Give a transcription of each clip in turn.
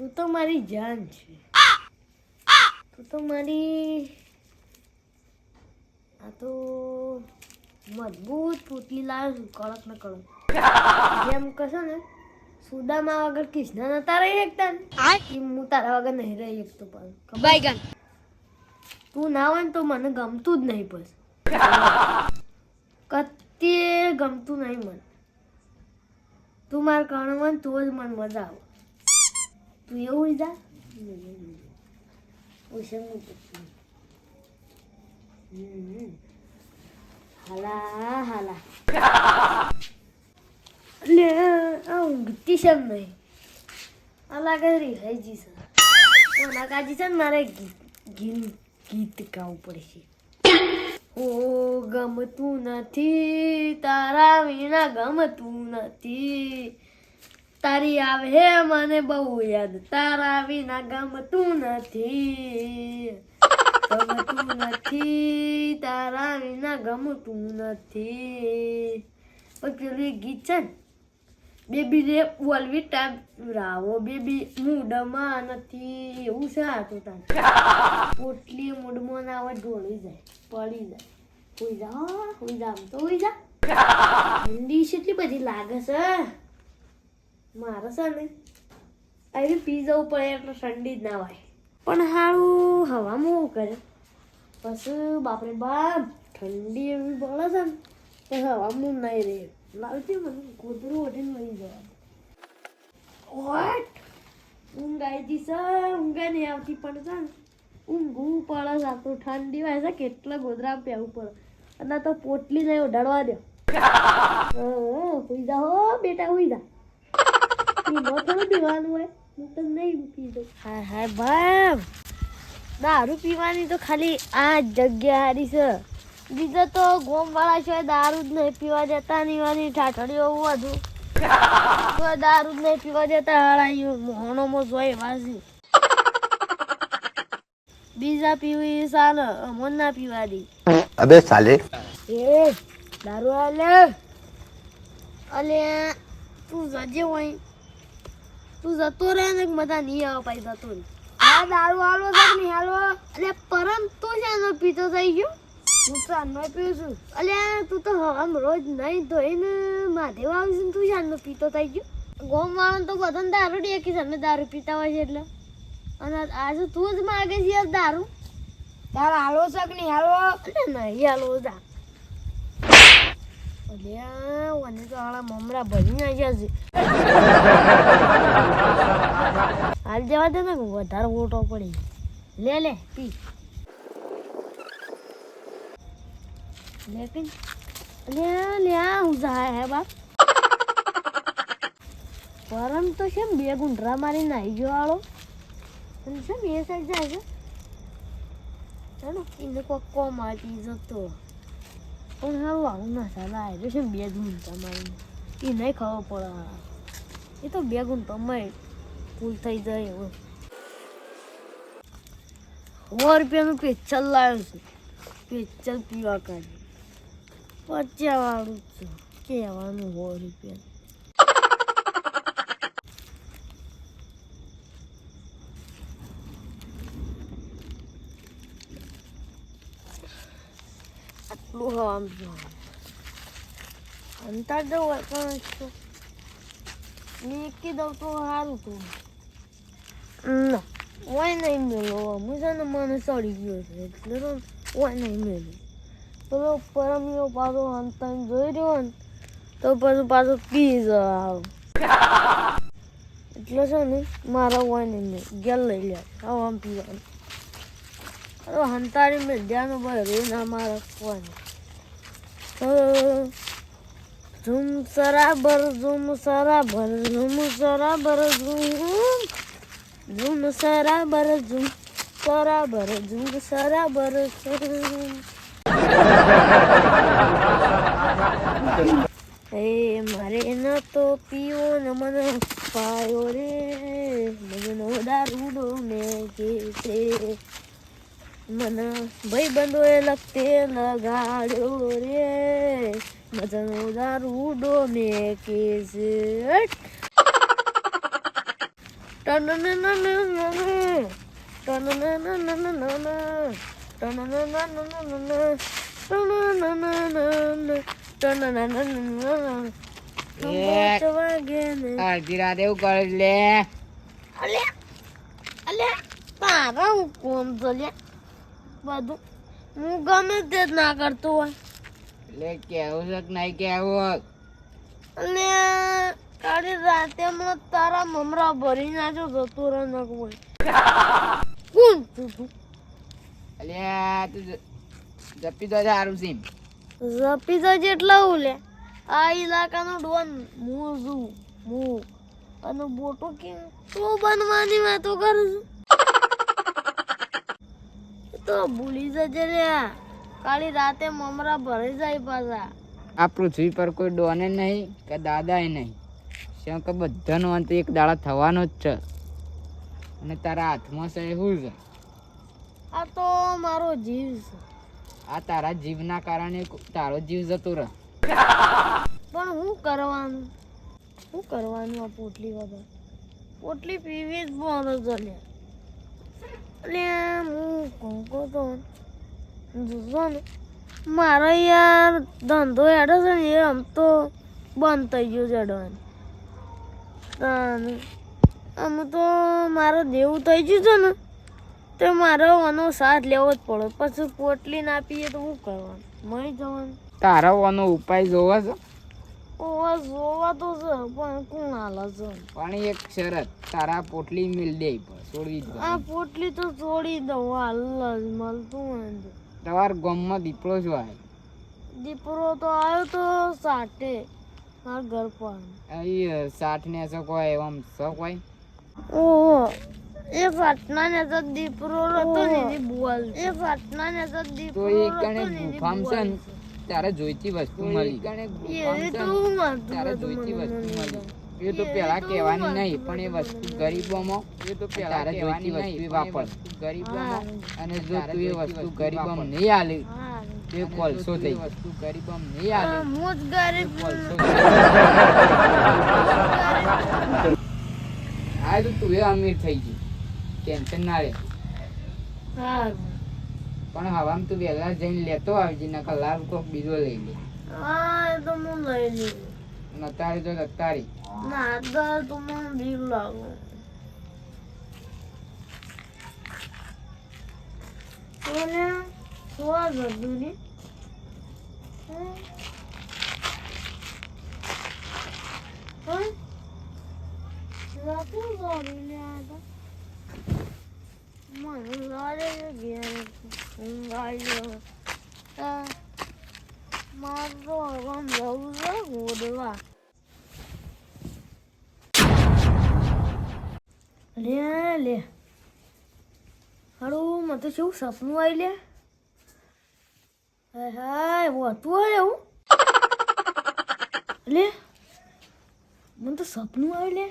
તું તો મારી જાન છે. તું તો મારી આ તો મજબૂત પૂતલી લાવ્યો છું કડક ને કડક. જેમ કશો ને સુદામા વગર કૃષ્ણ નતા રહી શકતા ને. હું તારા વગર નહીં રહી શકતો પણ. તું ના હોય ને તો મને ગમતું જ નહીં બસ કત્યે ગમતું નહીં મને. તું મારા કારણ હોય ને તો જ મને મજા આવે. તું એવું જા ઓછા હાલા હાલા લે આ ઊંઘતી છે એમ નહીં આ લાગે રિહાઈ છે ઓના કાજી છે ને મારે ગીત ગીત ગીત ગાવું પડશે ઓ ગમતું નથી તારા વિના ગમતું નથી તારી આવે હે, મને બહુ યાદ. તારા વિના ગમતું નથી. ગમતું નથી. તારા વિના ગમતું નથી. પણ પેલું ગીત છે બેબી રે બોલવી ટાઈમ રાવો બેબી, મૂડમાં નથી. એવું છે આ તો તાર. પોટલી મૂડમાં ના આવે ઢોળી જાય, પડી જાય. હોઈ જા હોઈ જા, આમ તો હોઈ જા. ઠંડી એટલી બધી લાગે છે. મારે છે ને આવી પી જવું પડે એટલે ઠંડી જ ના હોય. પણ સારું હવામાં એવું કરે. પછી બાપરે બાપ ઠંડી એવી પડે છે ને તો હવામાં નહીં રહે. લાવતી મને ગોદરું ઉઠીને લઈ જવા વોટ ઊંઘ આવી છે ઊંઘ નહીં આવતી પણ છે ને. ઊંઘવું પડે છે આપણું. ઠંડી હોય છે કેટલા ગોદરા પહેવું પડે. અને તો પોટલી નહીં ઓઢાડવા દો. હુઈ જા હો બેટા હુઈ જા. દારૂ પીવાની તો ખાલી આ જગ્યા હારી છે બીજા તો ગોમવાળા છે દારૂ જ નહીં પીવા જતા નીવાની ઠાઠડીઓ બધું દારૂ જ નહીં પીવા જતા હળાઈ મોહણોમાં જોઈ વાસી બીજા પીવી સાલ અમોન ના પીવા દી અબે સાલે. એ દારૂ આલે. અલે તું જજે હોય. તું જતો રહે ને મજા નહીં આવે પાછી જતો આ દારૂ આલો છે કે નહીં હાલવો અલે પરમ તું છે એનો પીતો થઈ ગયો. હું તો આનો પીઉં છું. અલે તું તો હવામ રોજ નહીં ધોઈને મહાદેવ આવશે તું છે આનો પીતો થઈ ગયો. ગોમ વાળા તો બધાને દારૂ ડેકી છે અમે દારૂ પીતા હોય છે એટલે. અને આજે તું જ માગે છે દારૂ. તાર હાલો છે કે નહીં હાલો અલે નહીં હાલો જા. અલ્યા મને તો આળા મમરા ભરી નાખ્યા છે. હાલ જવા દે વધારે ઓટો પડી. લે લે, પી. લે લે હું જાય હે, બાપ. પરમ તો છે બે ગુંડરા મારી નાઈ ગયો આળો. અને છે સાઈડ જાય છે. ચાલો એને કોક જતો. પણ હારું આવું ના ચાલે આવ્યો છે બે ગુંઠા મારીને એ નહીં ખબર પડે. એ તો બે ગુંઠા મારી ફૂલ થઈ જાય એવું. સો રૂપિયાનું પેચલ લાવ્યો છું. પેચલ પીવા કાઢી. પચ્યા વાળું છે. કહેવાનું સો રૂપિયા. આટલું હવામાં પીવાનું અંતર દઉં હોય પણ તો મેં એકી દઉં તો સારું તું નહીં મેળવો હું છે ને મને ચડી ગયો છે એટલે તો ઓય નહીં મેળવું પેલો પરમીઓ પાછો અંતર જોઈ રહ્યો ને તો પછી પાછો પી જાવ એટલે છે ને મારા ઓય નહીં મેળ ગેલ લઈ લે આમ પીવાનું અરે હંતારી મેં ધ્યાન ઉપર રે ના મારા કોઈ ઝુમ સરાબર ઝુમ સરાબર ઝુમ સરાબર, ઝુમ, ઝૂમ સરાબર, ઝુમ સરાબર, ઝૂમ સરાબર, ઝૂમ. એ મારે ન તો પીવો ને મને પાયો રે મને દારૂડો મેં કે છે મને ભાઈબંધોએ લગતે લગાડ્યો રે મજાનો દારૂડો મેં કે છે એક. અડધી રાતે એવું કરે છે લે અલ્યા અલ્યા તારા હું કોણ છો લ્યા બધું. હું ગમે તે જ ના કરતો હોય. એટલે કેવું છે કે નહીં કેવું? અને કાલે રાતે મને તારા મમરા ભરી નાખ્યો જતો રહે નક હોય. કોણ તું તું અલ્યા તું જપી તો સારું છે જપી તો જેટલા હું લે આ ઇલાકાનો ડોન હું છું હું અને બોટો કેમ? તું બનવાની વાતો કરું છું. તો ભૂલી જજે લે કાલી રાતે મમરા ભરી જાય પાછા. આ પૃથ્વી પર કોઈ ડોને નહીં કે દાદાએ નહીં. શું કે બધાનો અંત એક દાડા થવાનો જ છે. અને તારા હાથમાં છે એવું છે? આ તો મારો જીવ છે. આ તારા જીવના કારણે તારો જીવ જતો રહે. પણ હું કરવાનું? શું કરવાનું આ પોટલી વગર? પોટલી પીવી જ બોલો ચાલે એટલે હું કોકો તો જોજો ને મારો યાર ધંધો હેડો છે ને એ તો બંધ થઈ ગયો છે હેડવાનું તાને આમ તો મારો દેવું થઈ ગયું છે ને તો મારો આનો સાથ લેવો જ પડે પછી પોટલી ના પીએ તો શું કરવાનું મળી જવાનું તારા વાનો ઉપાય જોવો છે ઓવા જોવા તો છે પણ કોણ હાલે છે? પણ એક શરત તારા પોટલી મિલ દે જ આ પોટલી તો છોડી દઉં હાલ જ મળતું હોય તમાર તો. ગામમાં દીપડો શું આવે? દીપડો તો આવ્યો તો સાટે મારા ઘર પર. અહીં સાઠ ને એસો કોઈ એમ શોખ હોય? ઓહો એ ફાટના ને તો દીપડો હતો ને બોલ એ ફાટના ને તો તો દીપરો એ કણે ગુફામ છે. તારે જોઈતી વસ્તુ મળી. એ તો હું માનતું તારે હતું જોઈતી વસ્તુ મળી. એ તો પેલા કહેવાની નહીં પણ એ વસ્તુ ગરીબોમાં એ તો પેલા જોઈતી વસ્તુ વાપર ગરીબોમાં અને જો તું એ વસ્તુ ગરીબોમાં નહીં આલી તો કોલસો થઈ વસ્તુ ગરીબોમાં નહીં આલી. હું જ ગરીબ કોલસો આ તો તું એ અમીર થઈ ગઈ. ટેન્શન ના રે. હા. પણ હવામાં તું વહેલા જઈને લેતો આવજે નકર લાલ કોક બીજો લઈ લે હા એ તો હું લઈ લઈશ નતારી તો નતારી ના દર તો મને બીક લાગે એને સુવા જતું ને મને લાગે છે ગયો મારો આમ જવું છે ગોડવા લે લે, હારું મને તો કેવું સપનું આવી લે હાય હાય હોતું હોય એવું લે, મને તો સપનું આવી લે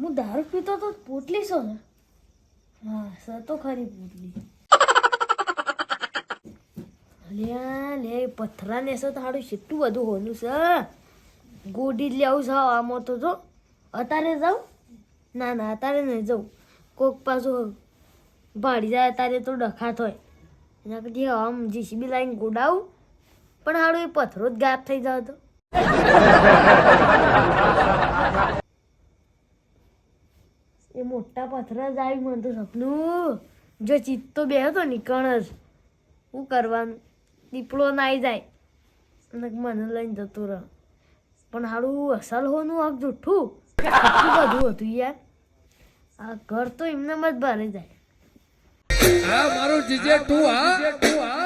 હું દારૂ પીતો તો પોટલી છો ને. હા તો ખરી પોટલી લે લે, પથરા ને તો હાડું કેટલું બધું હોનું છે. ગોડી જ લેવું છે આમાં તો જો અત્યારે જાઉં? ના ના અત્યારે નહીં જાઉં. કોક પાછું ભાડી જાય અત્યારે તો ડખા હોય. એના પછી આમ જીસીબી લાઈન ગોડાવું. પણ હાડું એ પથરો જ ગાયબ થઈ જાવ તો. એ મોટા પથરા જ આવી મને તો સપનું. જો ચિત્તો બે હતો નીકળ જ. શું કરવાનું? દીપડો ના આવી જાય. અને મને લઈને જતું રહ. પણ સારું અસલ હોનું આગ જુઠ્ઠું. બધું હતું યાર. આ ઘર તો એમને જ ભરે જાય. આ મારું જીજે તું, હા?